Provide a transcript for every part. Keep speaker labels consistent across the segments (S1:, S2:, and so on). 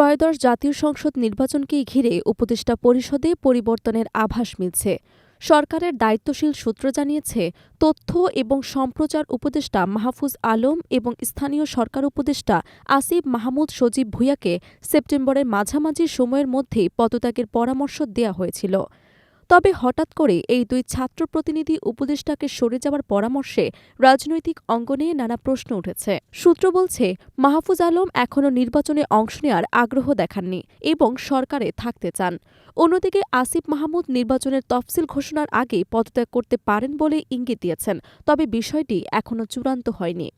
S1: ত্রয়োদশ জাতীয় সংসদ নির্বাচনকে ঘিরে উপদেষ্টা পরিষদে পরিবর্তনের আভাস মিলছে। সরকারের দায়িত্বশীল সূত্র জানিয়েছে, তথ্য এবং সম্প্রচার উপদেষ্টা মাহফুজ আলম এবং স্থানীয় সরকার উপদেষ্টা আসিফ মাহমুদ সজীব ভূয়াকে সেপ্টেম্বরের মাঝামাঝি সময়ের মধ্যেই পদত্যাগের পরামর্শ দেয়া হয়েছিল। তবে হঠাৎ করে এই দুই ছাত্র প্রতিনিধি উপদেষ্টাকে সরে যাওয়ার পরামর্শে রাজনৈতিক অঙ্গনে নানা প্রশ্ন উঠেছে। সূত্র বলছে, মাহফুজ আলম এখনও নির্বাচনে অংশ নেওয়ার আগ্রহ দেখাননি এবং সরকারে থাকতে চান। অন্যদিকে আসিফ মাহমুদ নির্বাচনের তফসিল ঘোষণার আগে পদত্যাগ করতে পারেন বলে ইঙ্গিত দিয়েছেন, তবে বিষয়টি এখনও চূড়ান্ত হয়নি।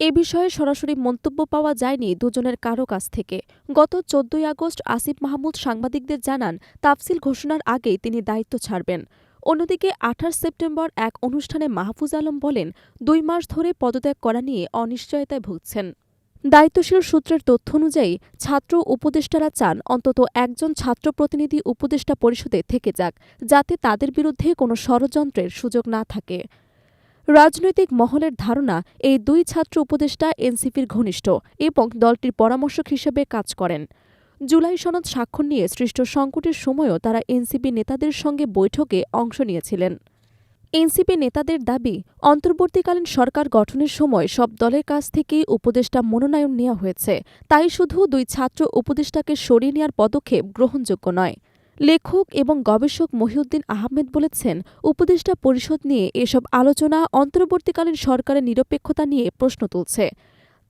S1: এ বিষয়ে সরাসরি মন্তব্য পাওয়া যায়নি দুজনের কারও কাছ থেকে। গত চোদ্দই আগস্ট আসিফ মাহমুদ সাংবাদিকদের জানান, তাফসিল ঘোষণার আগেই তিনি দায়িত্ব ছাড়বেন। অন্যদিকে আঠাশ সেপ্টেম্বর এক অনুষ্ঠানে মাহফুজ আলম বলেন, দুই মাস ধরে পদত্যাগ করা নিয়ে অনিশ্চয়তায় ভুগছেন। দায়িত্বশীল সূত্রের তথ্য অনুযায়ী, ছাত্র উপদেষ্টারা চান অন্তত একজন ছাত্র প্রতিনিধি উপদেষ্টা পরিষদে থেকে যাক, যাতে তাদের বিরুদ্ধে কোনো ষড়যন্ত্রের সুযোগ না থাকে। রাজনৈতিক মহলের ধারণা, এই দুই ছাত্র উপদেষ্টা এনসিপির ঘনিষ্ঠ এবং দলটির পরামর্শক হিসেবে কাজ করেন। জুলাই সনদ স্বাক্ষর নিয়ে সৃষ্ট সংকটের সময়ও তারা এনসিপি নেতাদের সঙ্গে বৈঠকে অংশ নিয়েছিলেন। এনসিপি নেতাদের দাবি, অন্তর্বর্তীকালীন সরকার গঠনের সময় সব দলের কাছ থেকেই উপদেষ্টা মনোনয়ন নেওয়া হয়েছে। তাই শুধু দুই ছাত্র উপদেষ্টাকে সরিয়ে নেওয়ার পদক্ষেপ গ্রহণযোগ্য নয়। লেখক এবং গবেষক মহিউদ্দিন আহমেদ বলেছেন, উপদেষ্টা পরিষদ নিয়ে এসব আলোচনা অন্তর্বর্তীকালীন সরকারের নিরপেক্ষতা নিয়ে প্রশ্ন তুলছে।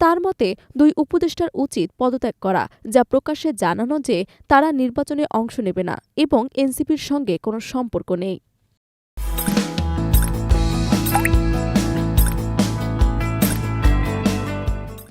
S1: তার মতে, দুই উপদেষ্টার উচিত পদত্যাগ করা, যা প্রকাশ্যে জানানো যে তারা নির্বাচনে অংশ নেবে না এবং এনসিপির সঙ্গে কোনো সম্পর্ক নেই।